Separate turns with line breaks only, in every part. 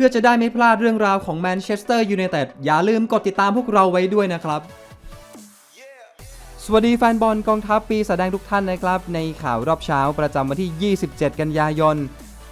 พื่อจะได้ไม่พลาดเรื่องราวของแมนเชสเตอร์ยูไนเต็ดอย่าลืมกดติดตามพวกเราไว้ด้วยนะครับ สวัสดีแฟนบอลกองทัพปีแสดงทุกท่านนะครับ ในข่าวรอบเช้าประจำวันที่ 27 กันยายน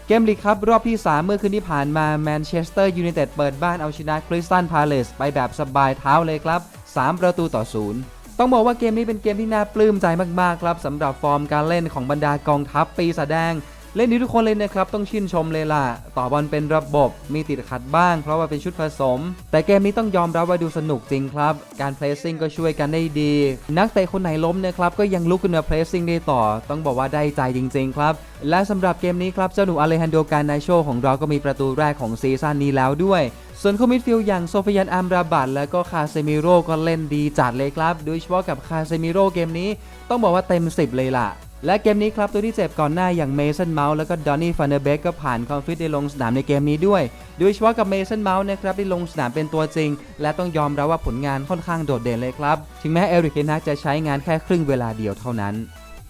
เกมลีกครับรอบที่ 3 เมื่อคืนที่ผ่านมาแมนเชสเตอร์ยูไนเต็ดเปิดบ้านเอาชนะคริสตันพาเลสไปแบบสบายเท้าเลยครับ 3 ประตูต่อศูนย์ต้องบอกว่าเกมนี้เป็นเกมที่น่าปลื้มใจมากๆครับสำหรับฟอร์มการเล่นของบรรดากองทัพปีแสดง เล่นดีทุกคนเลยนะครับ ต้องชื่นชมเลยล่ะ ต่อบอลเป็นระบบมีติดขัดบ้าง เพราะว่าเป็นชุดผสม แต่เกมนี้ต้องยอมรับว่าดูสนุกจริงครับ การเพลสซิ่งก็ช่วยกันได้ดี นักเตะคนไหนล้มนะครับ ก็ยังลุกขึ้นมาเพลสซิ่งได้ต่อ ต้องบอกว่าได้ใจจริง ๆ ครับ และสำหรับเกมนี้ครับ เจ้าหนูอเลฮันโดการนาโชของเราก็มีประตูแรกของซีซั่นนี้แล้วด้วยส่วนคู่มิดฟิลด์อย่างโซฟิยันอัมราบัตและก็คาเซมิโร่ก็เล่นดีจัดเลยครับ โดยเฉพาะกับคาเซมิโร่เกมนี้ ต้องบอกว่าเต็ม 10 เลยล่ะ และเกมนี้ครับตัวที่เจ็บก่อนหน้าอย่างเมสันเมาส์แล้วก็ดอนนี่ฟันเดอร์เบกก็ผ่านคอนฟิตได้ลงสนามในเกมนี้ด้วย โดยเฉพาะกับเมสันเมาส์นะครับได้ลงสนามเป็นตัวจริง และต้องยอมรับว่าผลงานค่อนข้างโดดเด่นเลยครับ ถึงแม้เอริกเทนฮักจะใช้งานแค่ครึ่งเวลาเดียวเท่านั้น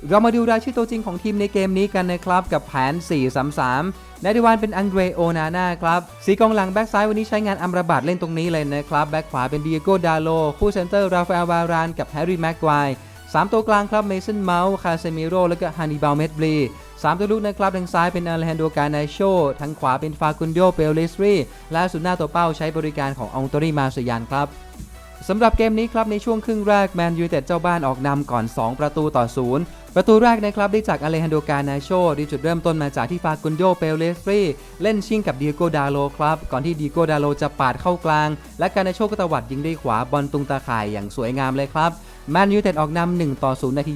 เรามาดูรายชื่อตัวจริงของทีมในเกมนี้กันนะครับกับแผน 4-3-3ในดิวานเป็นอังเดรโอนาน่าครับสีกองหลังแบ็กซ้ายวันนี้ใช้งานอัมราบัตเล่นตรงนี้เลยนะครับแบ็กขวาเป็นดิเอโกดาโลคู่เซนเตอร์ราฟาเอลวารานกับแฮร์รี่แม็กควายสามตัวกลางครับเมสันเมาส์คาเซมิโรและก็ฮานิบาลเมดบลีสามตัวลุกนะครับทางซ้ายเป็นอาเลฮันโดกานาโชทางขวาเป็นฟาคุนโดเปลลิสรีและสุดหน้าตัวเป้าใช้บริการขององตอรีมาสยานครับ สำหรับเกมนี้ครับในช่วงครึ่งแรกแมนยูเต็ดเจ้าบ้านออกนำก่อน 2 ประตูต่อศูนย์ประตูแรกนะครับได้จากอเลฮันโดกานาโชที่จุดเริ่มต้นมาจากที่ฟากุนโยเปเลสรีเล่นชิงกับดิโกดาโลครับก่อนที่ดิโกดาโลจะปาดเข้ากลาง และกานาโชก็ตวัดยิงด้วยขวาบอลตุงตาข่ายอย่างสวยงามเลยครับแมนยูเต็ดออกนำ1ต่อ0นาที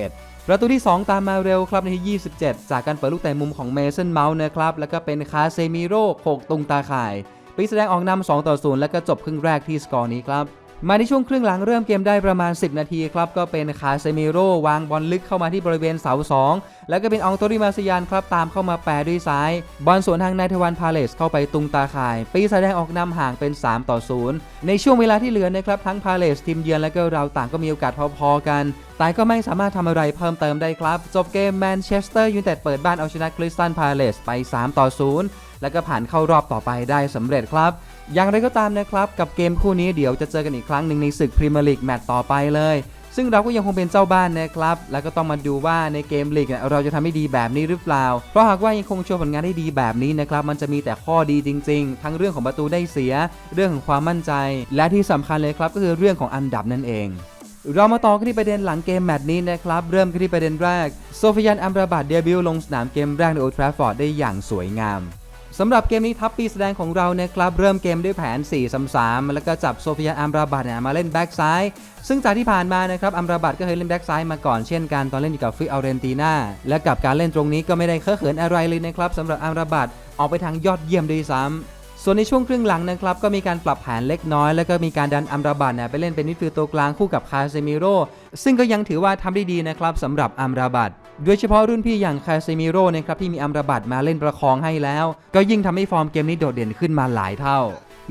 21ประตูที่ 2 ตามมาเร็วครับในที่ 27 จากการเปิดลูกแต่มุมของเมสันเมาส์นะครับ แล้วก็เป็นคาเซมิโร่โขกตุงตาข่าย ปีแสดงออกนำ2ต่อ 0 แล้วก็จบครึ่งแรกที่สกอร์นี้ครับมาในช่วงครึ่งหลังเริ่มเกมได้ประมาณ 10 นาทีครับ ก็เป็นคาเซมิโร่วางบอลลึกเข้ามาที่บริเวณเสา 2 แล้วก็เป็นองโตริมาซิยานครับ ตามเข้ามาแปรด้วยซ้าย บอลสวนทางนายทวันพาเลสเข้าไปตุงตาข่าย ปีแสดงออกนำห่างเป็น 3 ต่อ 0 ในช่วงเวลาที่เหลือนะครับ ทั้งพาเลสทีมเยือนและก็เราต่างก็มีโอกาสพอๆกัน แต่ก็ไม่สามารถทำอะไรเพิ่มเติมได้ครับ จบเกมแมนเชสเตอร์ยูไนเต็ดเปิดบ้านเอาชนะคริสตันพาเลสไป 3 ต่อ 0 แล้วก็ผ่านเข้ารอบต่อไปได้สำเร็จครับ อย่างไรก็ตามนะครับ กับเกมคู่นี้เดี๋ยวจะเจอกันอีกครั้งหนึ่งในศึกพรีเมียร์ลีกแมตต์ต่อไปเลย ซึ่งเราก็ยังคงเป็นเจ้าบ้านนะครับ แล้วก็ต้องมาดูว่าในเกมลีกเราจะทำให้ดีแบบนี้หรือเปล่า เพราะหากว่ายังคงโชว์ผลงานได้ดีแบบนี้นะครับมันจะมีแต่ข้อดีจริง ๆ ทั้งเรื่องของประตูได้เสีย เรื่องของความมั่นใจ และที่สำคัญเลยครับก็คือเรื่องของอันดับนั่นเอง เรามาต่อกันที่ประเด็นหลังเกมแมตช์นี้นะครับ เริ่มกันที่ประเด็นแรก โซฟิยันอัมราบัตเดบิวต์ลงสนามเกมแรกในโอลด์แทราฟฟอร์ดได้อย่างสวยงามสำหรับเกมนี้ทัพปีแสดงของเรานะครับเริ่มเกมด้วยแผน 4-3-3 แล้วก็จับโซฟิยันอัมราบัตเนี่ยมาเล่นแบ็กซ้าย ซึ่งจากที่ผ่านมานะครับอัมราบัตก็เคยเล่นแบ็กซ้ายมาก่อนเช่นกันตอนเล่นอยู่กับฟิอัลเรนตินาและกับการเล่นตรงนี้ก็ไม่ได้เคอะเขินอะไรเลยนะครับสำหรับอัมราบัตออกไปทางยอดเยี่ยมด้วยซ้ำ ส่วนในช่วงครึ่งหลังนะครับก็มีการปรับแผนเล็กน้อย แล้วก็มีการดันอัมราบัตเนี่ยไปเล่นเป็นมิดฟิลด์ตัวกลางคู่กับคาเซมิโร่ซึ่งก็ยังถือว่าทำได้ดีนะครับสำหรับอัมราบัตโดยเฉพาะรุ่นพี่อย่างคาเซมิโร่นะครับที่มีอัมราบัตมาเล่นประคองให้แล้ว ก็ยิ่งทำให้ฟอร์มเกมนี้โดดเด่นขึ้นมาหลายเท่า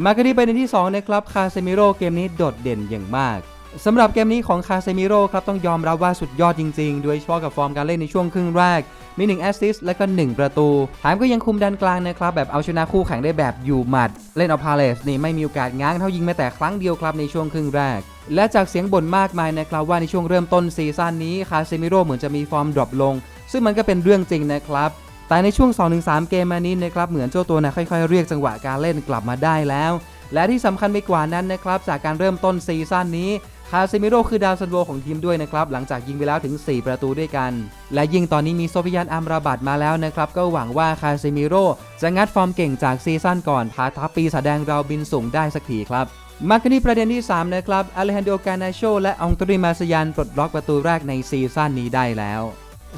มากันที่ประเด็นที่2นะครับคาเซมิโร่เกมนี้โดดเด่นอย่างมากสำหรับเกมนี้ของคาเซมิโร่ครับต้องยอมรับว่าสุดยอดจริงๆ โดยเฉพาะกับฟอร์มการเล่นในช่วงครึ่งแรก มี 1 แอสซิสต์และก็ 1 ประตูแถมก็ยังคุมดันกลางนะครับ แบบเอาชนะคู่แข่งได้แบบอยู่หมัด เล่นเอาพาเลสนี่ไม่มีโอกาสง้างเท่ายิงแม้แต่ครั้งเดียวครับในช่วงครึ่งแรก และจากเสียงบ่นมากมายนะครับว่าในช่วงเริ่มต้นซีซั่นนี้คาเซมิโร่เหมือนจะมีฟอร์มดรอปลง ซึ่งมันก็เป็นเรื่องจริงนะครับแต่ในช่วง 2-3 เกมมานี้นะครับเหมือนเจ้าตัวนะค่อยๆ เรียกจังหวะการเล่นกลับมาได้แล้ว และที่สำคัญไปกว่านั้นนะครับจากการเริ่มต้นซีซั่นนี้ คาเซมิโร่คือดาวซันโวของทีมด้วยนะครับ หลังจากยิงไปแล้วถึง 4 ประตูด้วยกัน และยิ่งตอนนี้มีโซฟิยานอัมราบัดมาแล้วนะครับ ก็หวังว่าคาเซมิโร่จะงัดฟอร์มเก่งจากซีซั่นก่อนพาทัพปีแสดงเราบินสูงได้สักทีครับมากันที่ประเด็นที่ 3 นะครับอเลฮันโดกานาโชและองตริมาสยานปลดล็อกประตูแรกในซีซั่นนี้ได้แล้ว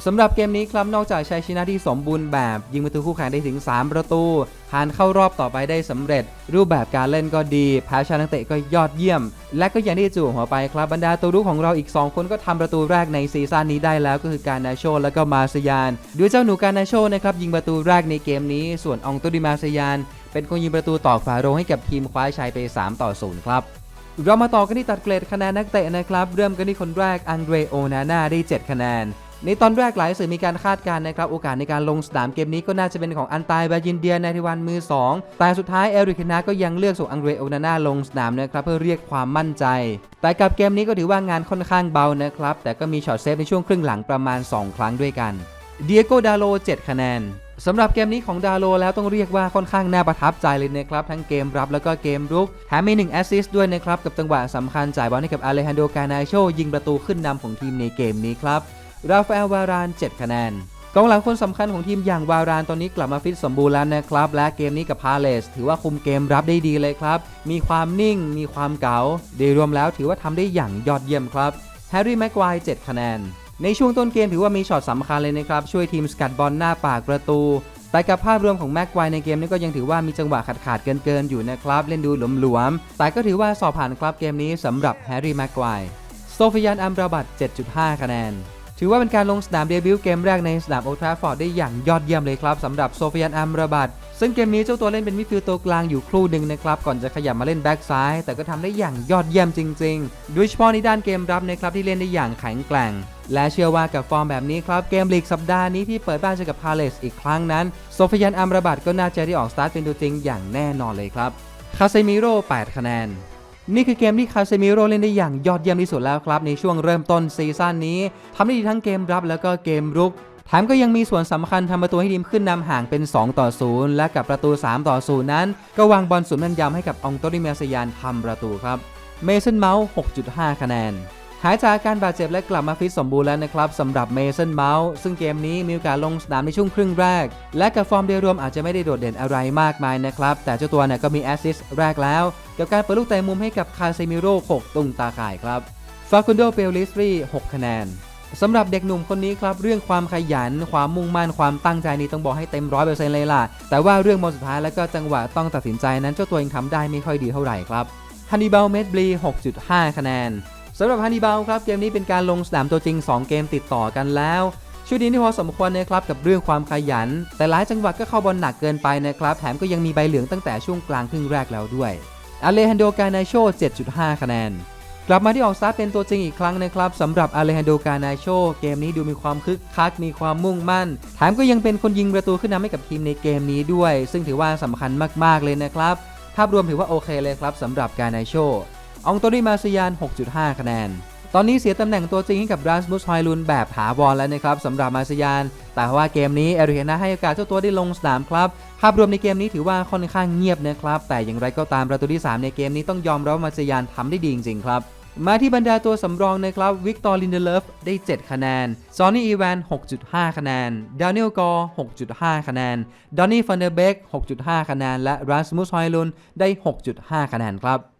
สำหรับเกมนี้ครับนอกจากใชัยชนะที่สมบูรณ์แบบ ยิงประตูคู่แข่งได้ถึง 3 ประตูผ่านเข้ารอบต่อไปได้สำเร็จ รูปแบบการเล่นก็ดีแพ้ชานักเตะก็ยอดเยี่ยม และก็อย่างที่จู่หัวไปครับบรรดาตัวรุกของเราอีก 2 คนก็ทำประตูแรกในซีซั่นนี้ได้แล้วก็คือการนาโชและก็มาสยานด้วยเจ้าหนูการนาโชนะครับยิงประตูแรกในเกมนี้ ส่วนองตุดิมาสยาน เป็นคนยิงประตูต่อฝาโรงให้กับทีมคว้าชัยไป 3 ต่อ 0 ครับเรามาต่อกันที่ตัดเกรดคะแนนนักเตะนะครับ เริ่มกันที่คนแรกอังเดรโอนาน่าได้ 7 คะแนน ในตอนแรกหลายสื่อมีการคาดการณ์นะครับโอกาสในการลงสนามเกมนี้ก็น่าจะเป็นของอันตายบาจินเดียในทิวันมือ 2 แต่สุดท้ายเอริกนาก็ยังเลือกส่งอังเดรโอนาน่าลงสนามนะครับเพื่อเรียกความมั่นใจ แต่กับเกมนี้ก็ถือว่างานค่อนข้างเบานะครับแต่ก็มีช็อตเซฟในช่วงครึ่งหลังประมาณ 2 ครั้งด้วยกันเดียโกดาโล 7 คะแนนสำหรับเกมนี้ของดาโลแล้วต้องเรียกว่าค่อนข้างน่าประทับใจเลยนะครับ ทั้งเกมรับแล้วก็เกมรุกแถมมี1แอสซิสต์ด้วยนะครับ กับจังหวะสำคัญจ่ายบอลให้กับอาเลฮันโดกานาโชยิงประตูขึ้นนำของทีมในเกมนี้ครับ ราฟาเอลวาราน 7 คะแนนกองหลังคนสำคัญของทีมอย่างวารานตอนนี้กลับมาฟิตสมบูรณ์แล้วนะครับ และเกมนี้กับพาเลสถือว่าคุมเกมรับได้ดีเลยครับ มีความนิ่ง มีความเก๋าโดยรวมแล้วถือว่าทำได้อย่างยอดเยี่ยมครับแฮร์รี่แม็กควาย7คะแนน ในช่วงต้นเกมถือว่ามีช็อตสำคัญเลยนะครับ ช่วยทีมสกัดบอลหน้าปากประตู แต่กับภาพรวมของแม็กควายในเกมนี้ก็ยังถือว่ามีจังหวะขาดขาดเกินๆอยู่นะครับ เล่นดูหลวมๆแต่ก็ถือว่าสอบผ่านครับเกมนี้สำหรับแฮร์รี่แม็กควายโซฟิยันอัมราบัต7.5 คะแนน ถือว่าเป็นการลงสนามเดบิวต์เกมแรกในสนามโอทราฟอร์ดได้อย่างยอดเยี่ยมเลยครับสำหรับโซฟิยันอัมราบัตซึ่งเกมนี้เจ้าตัวเล่นเป็นมิดฟิลด์ตัวกลางอยู่ครู่หนึ่งนะครับ ก่อนจะขยับมาเล่นแบ็กซ้าย แต่ก็ทำได้อย่างยอดเยี่ยมจริงๆ โดยเฉพาะในด้านเกมรับนะครับที่เล่นได้อย่างแข็งแกร่ง และเชื่อว่ากับฟอร์มแบบนี้ครับ เกมลีกสัปดาห์นี้ที่เปิดบ้านเจอกับพาเลสอีกครั้งนั้นโซฟิยันอัมราบัตก็น่าจะได้ออกสตาร์ทเป็นตัวจริงอย่างแน่นอนเลยครับคาเซมิโร่8คะแนน นี่คือเกมที่คาเซมิโร่เล่นได้อย่างยอดเยี่ยมที่สุดแล้วครับ ในช่วงเริ่มต้นซีซั่นนี้ทำได้ดีทั้งเกมรับแล้วก็เกมรุกแถมก็ยังมีส่วนสำคัญทำประตูให้ทีมขึ้นนำห่างเป็น 2 ต่อ 0 และกับประตู 3 ต่อ 0 นั้น ก็วางบอลสุดแม่นยำให้กับองโตริเมียสยานทำประตูครับ เมสันเมาส์ 6.5 คะแนน หายจากอาการบาดเจ็บและกลับมาฟิตสมบูรณ์แล้วนะครับสำหรับเมสันเมาส์ซึ่งเกมนี้มีโอกาสลงสนามในช่วงครึ่งแรก และกับฟอร์มโดยรวมอาจจะไม่ได้โดดเด่นอะไรมากมายนะครับ แต่เจ้าตัวเนี่ยก็มีแอสซิสต์แรกแล้ว กับการเปิดลูกเตะมุมให้กับคาเซมิโร่6ตุงตาข่ายครับฟาคุนโดเปลลิสรี6คะแนนสำหรับเด็กหนุ่มคนนี้ครับ เรื่องความขยัน ความมุ่งมั่นความตั้งใจนี้ต้องบอกให้เต็มร้อยเปอร์เซ็นต์เลยล่ะ แต่ว่าเรื่องบอลสุดท้ายแล้วก็จังหวะต้องตัดสินใจนั้นเจ้าตัวเองทำได้ไม่ค่อยดีเท่าไหร่ครับฮันนีบาลเมดบลี6.5 คะแนน สำหรับฮันนีบาลครับเกมนี้เป็นการลงสนามตัวจริง 2 เกมติดต่อกันแล้วช่วยดีที่พอสมควรนะครับกับเรื่องความขยัน แต่หลายจังหวะก็เข้าบอลหนักเกินไปนะครับแถมก็ยังมีใบเหลืองตั้งแต่ช่วงกลางครึ่งแรกแล้วด้วยอาเลฮันโดกานาโช 7.5 คะแนน กลับมาที่ออกสตาร์เป็นตัวจริงอีกครั้งนะครับสำหรับอาเลฮันโดกานาโช เกมนี้ดูมีความคึกคัก มีความมุ่งมั่น แถมก็ยังเป็นคนยิงประตูขึ้นนำให้กับทีมในเกมนี้ด้วย ซึ่งถือว่าสำคัญมากๆเลยนะครับภาพรวมถือว่าโอเคเลยครับสำหรับกานาโช อองโตริมาซิยาน 6.5 คะแนน ตอนนี้เสียตำแหน่งตัวจริงให้กับรัสมุสฮอยลุนแบบถาวรแล้วนะครับสำหรับมาซิยาน แต่ว่าเกมนี้เอริเฮนาให้โอกาสเจ้าตัวได้ลงสนามครับ ภาพรวมในเกมนี้ถือว่าค่อนข้างเงียบนะครับ แต่อย่างไรก็ตามประตูที่ 3 ในเกมนี้ต้องยอมรับว่ามาซิยานทำได้ดีจริงๆครับมาที่บรรดาตัวสำรองนะครับวิกตอร์ลินเดเลฟได้ 7 คะแนนซอนนี่อีแวน 6.5 คะแนนดานิเอลกอร์ 6.5 คะแนนดอนนี่ฟันเดอร์เบก 6.5 คะแนน และรัสมุสฮอยลุนได้ 6.5 คะแนนครับ